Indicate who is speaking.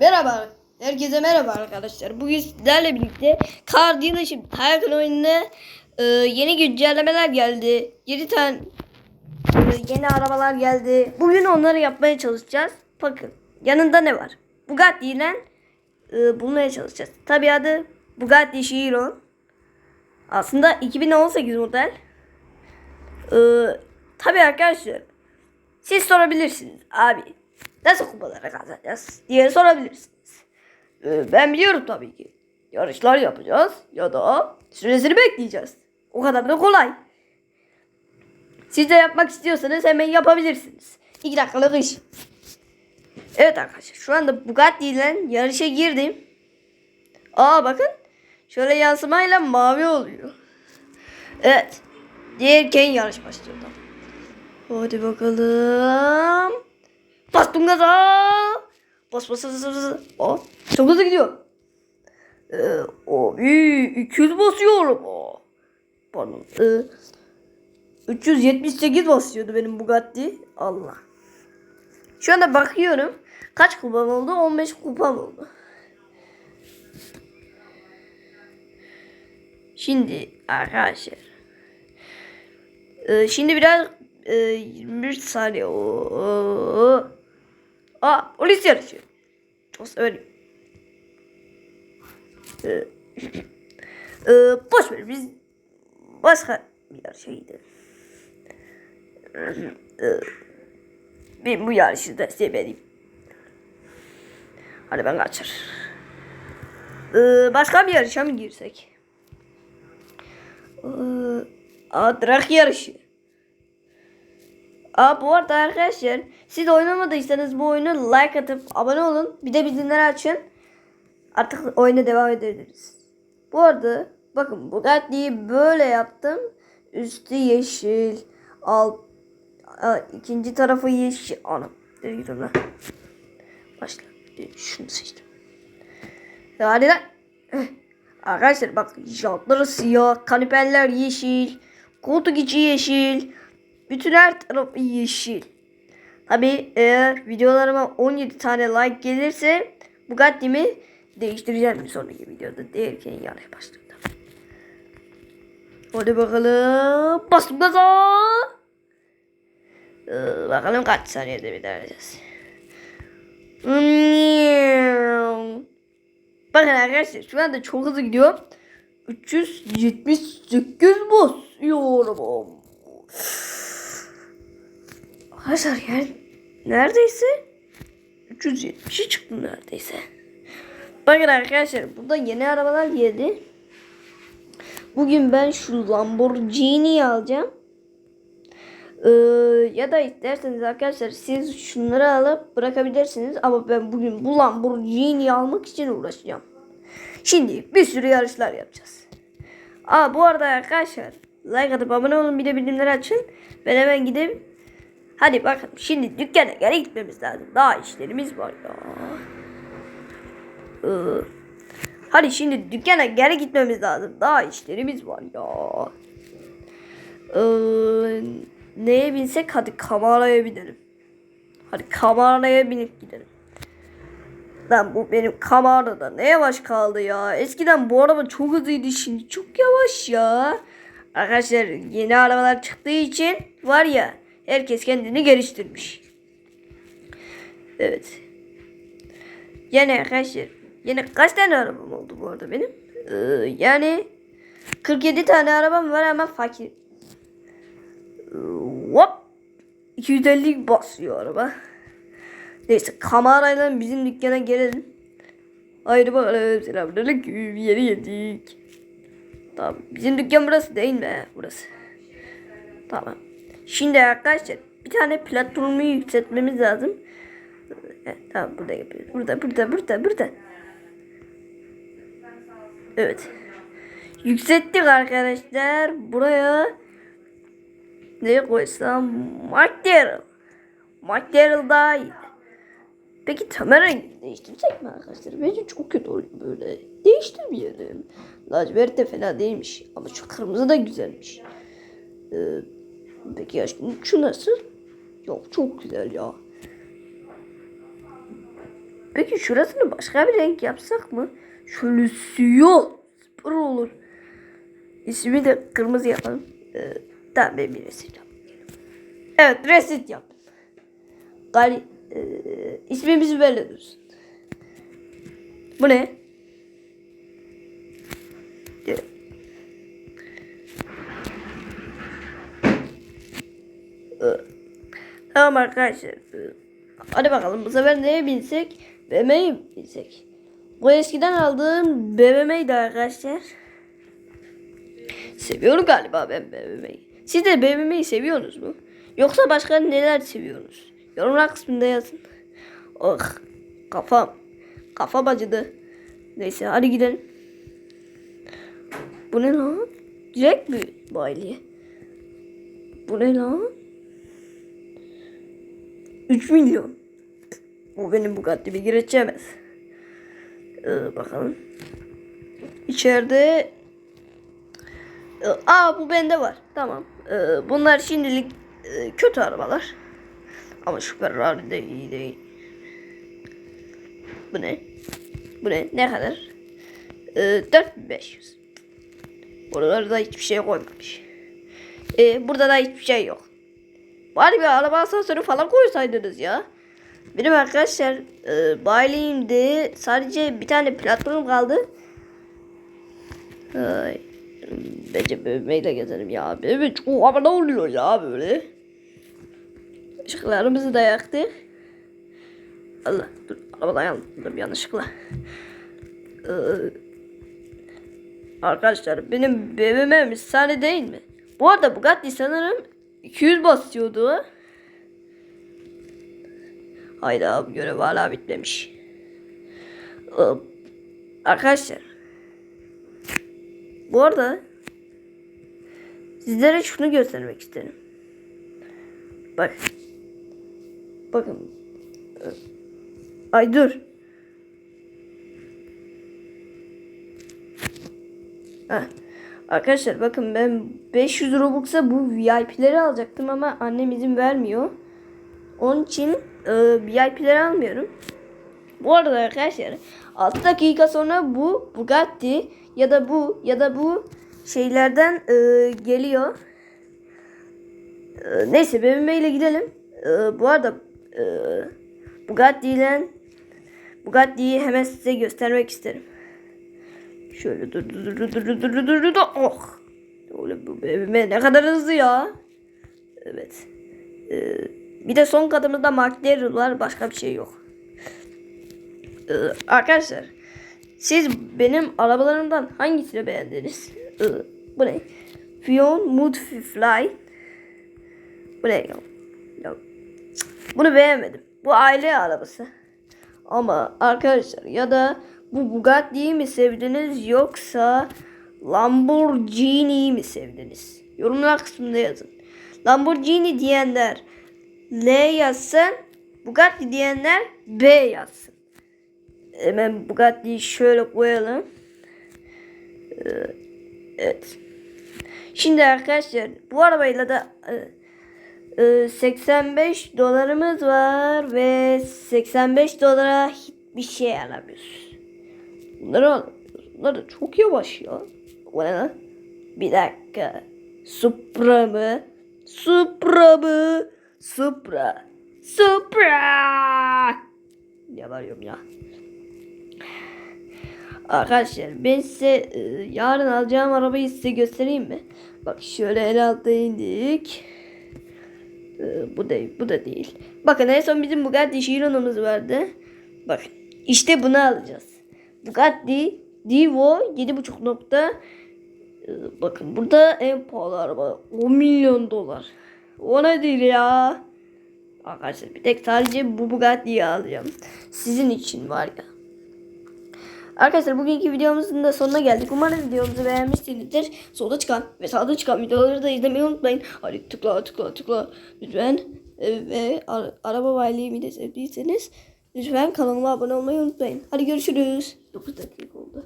Speaker 1: Merhaba. Herkese merhaba arkadaşlar. Bugün sizlerle birlikte Car Dealership Tycoon oyununa e, yeni güncellemeler geldi. 7 tane e, yeni arabalar geldi. Bugün onları yapmaya çalışacağız. Bakın yanında ne var? Bugatti ile e, bulmaya çalışacağız. Tabi adı Bugatti Chiron. Aslında 2018 model. E, Tabi arkadaşlar siz sorabilirsiniz abi. Nasıl kupalara kazanacağız diye sorabilirsiniz. Ee, ben biliyorum tabii ki. Yarışlar yapacağız ya da süresini bekleyeceğiz. O kadar da kolay. Siz de yapmak istiyorsanız hemen yapabilirsiniz. 2 dakikalık iş. Evet arkadaşlar şu anda Bugatti ile yarışa girdim. Aa bakın. Şöyle yansımayla mavi oluyor. Evet. Diğerken yarış başlıyor. Hadi bakalım. Bastım gaza. Bas bas bas bas. bas. Aa, çok hızlı gidiyor. Ee, abi 200 basıyorum. Aa, pardon. Ee, 378 basıyordu benim Bugatti. Allah. Şu anda bakıyorum. Kaç kupam oldu? 15 kupam oldu. Şimdi arkadaşlar. Ee, şimdi biraz e, 21 saniye. Oo. Aa polis yarışıyor. Çok severim. Ee, e, boş ver biz başka bir yarışa gidelim. Ee, ben bu yarışı da severim. Hadi ben kaçır. Ee, başka bir yarışa mı girsek? Ee, aa, drag yarışı. Aa bu arada arkadaşlar siz oynamadıysanız bu oyunu like atıp abone olun. Bir de bildirimleri açın. Artık oyuna devam edebiliriz. Bu arada bakın Bugatti'yi böyle yaptım. Üstü yeşil. Alt Aa, ikinci tarafı yeşil. Anam. Nereye gidiyorum lan? Başla. Şunu seçtim. Hadi lan. Arkadaşlar bak jantları siyah. Kanipeller yeşil. Koltuk içi yeşil. Bütün her tarafı yeşil. Tabi eğer videolarıma 17 tane like gelirse Bugatti'mi değiştireceğim bir sonraki videoda derken yarış başladı. Hadi bakalım. Bastım gaza. Ee, bakalım kaç saniyede bitireceğiz. Bakın arkadaşlar şu anda çok hızlı gidiyor. 378 basıyorum. Arkadaşlar yani neredeyse 370'i çıktı neredeyse. Bakın arkadaşlar burada yeni arabalar geldi. Bugün ben şu Lamborghini'yi alacağım. Ee, ya da isterseniz arkadaşlar siz şunları alıp bırakabilirsiniz. Ama ben bugün bu Lamborghini'yi almak için uğraşacağım. Şimdi bir sürü yarışlar yapacağız. Aa bu arada arkadaşlar like atıp abone olun bir de bildirimleri açın. Ben hemen gideyim. Hadi bakalım şimdi dükkana geri gitmemiz lazım. Daha işlerimiz var ya. Ee, hadi şimdi dükkana geri gitmemiz lazım. Daha işlerimiz var ya. Ee, neye binsek hadi kameraya binelim. Hadi kameraya binip gidelim. Lan bu benim kamerada ne yavaş kaldı ya. Eskiden bu araba çok hızlıydı şimdi çok yavaş ya. Arkadaşlar yeni arabalar çıktığı için var ya herkes kendini geliştirmiş. Evet. Yani arkadaşlar yine kaç tane arabam oldu bu arada benim? Ee, yani 47 tane arabam var ama fakir. Ee, Hop. 250 basıyor araba. Neyse kamerayla bizim dükkana gelelim. Haydi bakalım selamünaleyküm yeni yedik. Tamam bizim dükkan burası değil mi? Burası. Tamam. Şimdi arkadaşlar bir tane platformu yükseltmemiz lazım. Evet, tamam burada yapıyoruz. Burada burada burada burada. Evet. Yükselttik arkadaşlar. Buraya ne koysam? Material. Material daha. Peki kamera değiştirsek mi arkadaşlar? Bence çok kötü böyle. Değiştirmeyelim. Lacivert de fena değilmiş. Ama şu kırmızı da güzelmiş. Ee, peki ya şu nasıl? Yok çok güzel ya. Peki şurasını başka bir renk yapsak mı? Şöyle siyah. Süper olur. İsmi de kırmızı yapalım. Ee, tamam ben bir resim yapayım. Evet resim yaptım. Gali, e, ismimizi böyle dursun. Bu ne? Tamam arkadaşlar. Hadi bakalım bu sefer neye binsek? BMW'ye binsek? Bu eskiden aldığım BMW'ydi arkadaşlar. Seviyorum galiba ben BMW'yi. Siz de BMW'yi seviyorsunuz mu? Yoksa başka neler seviyorsunuz? Yorumlar kısmında yazın. Oh kafam. Kafam acıdı. Neyse hadi gidelim. Bu ne lan? Direkt mi bayliye? Bu ne lan? 3 milyon. Bu benim Bugatti'mi geçemez. Ee, bakalım. İçeride Ee, Aa bu bende var. Tamam. Ee, bunlar şimdilik e, kötü arabalar. Ama şu Ferrari de iyi değil. Bu ne? Bu ne? Ne kadar? Ee, 4500. Buralarda hiçbir şey koymamış. Ee, burada da hiçbir şey yok. Bari bir araba asansörü falan koysaydınız ya. Benim arkadaşlar e, bayiliğimde sadece bir tane platform kaldı. Ay, bence bebeğiyle gezelim ya. Evet çok ama ne oluyor ya böyle. Işıklarımızı da yaktık. Allah dur arabadan yandım yanlışlıkla. Ee, arkadaşlar benim BMW'm sahne değil mi? Bu arada Bugatti sanırım 200 basıyordu. Hayda görev hala bitmemiş. Arkadaşlar. Bu arada sizlere şunu göstermek isterim. Bak. Bakın. Ay dur. Heh. Arkadaşlar bakın ben 500 Robux'a bu VIP'leri alacaktım ama annem izin vermiyor. Onun için e, VIP'leri almıyorum. Bu arada arkadaşlar 6 dakika sonra bu Bugatti ya da bu ya da bu şeylerden e, geliyor. E, neyse BMW ile gidelim. E, bu arada e, Bugatti ile Bugatti'yi hemen size göstermek isterim. Şöyle dur dur dur dur dur dur dur dur oh. Oğlum ne kadar hızlı ya. Evet. Ee, bir de son katımızda McLaren var başka bir şey yok. Ee, arkadaşlar siz benim arabalarımdan hangisini beğendiniz? Ee, bu ne? Fion Moodfly. Bu ne ya? Bunu beğenmedim. Bu aile arabası. Ama arkadaşlar ya da bu Bugatti'yi mi sevdiniz yoksa Lamborghini'yi mi sevdiniz? Yorumlar kısmında yazın. Lamborghini diyenler L yazsın. Bugatti diyenler B yazsın. Hemen Bugatti'yi şöyle koyalım. Ee, Evet. Şimdi arkadaşlar bu arabayla da e, e, 85 dolarımız var ve 85 dolara hiçbir şey alamıyoruz. Bunlar da çok yavaş ya. O ne? Bir dakika. Supra mı? Supra mı? Supra. Supra. Ne varıyorum ya? Arkadaşlar ben size e, yarın alacağım arabayı size göstereyim mi? Bak şöyle el alta indik. E, bu değil, bu da değil. Bakın en son bizim Bugatti Chiron'umuz vardı. Bak işte bunu alacağız. Bugatti Divo 7.5 nokta. E, bakın burada en pahalı araba 10 milyon dolar. O nedir ya? Arkadaşlar bir tek sadece bu Bugatti'yi alacağım. Sizin için var ya. Arkadaşlar bugünkü videomuzun da sonuna geldik. Umarım videomuzu beğenmişsinizdir. Solda çıkan ve sağda çıkan videoları da izlemeyi unutmayın. Hadi tıkla tıkla tıkla lütfen. Ee, ve ara- araba bayiliğimi de sevdiyseniz lütfen kanalıma abone olmayı unutmayın. Hadi görüşürüz. 9 dakika oldu.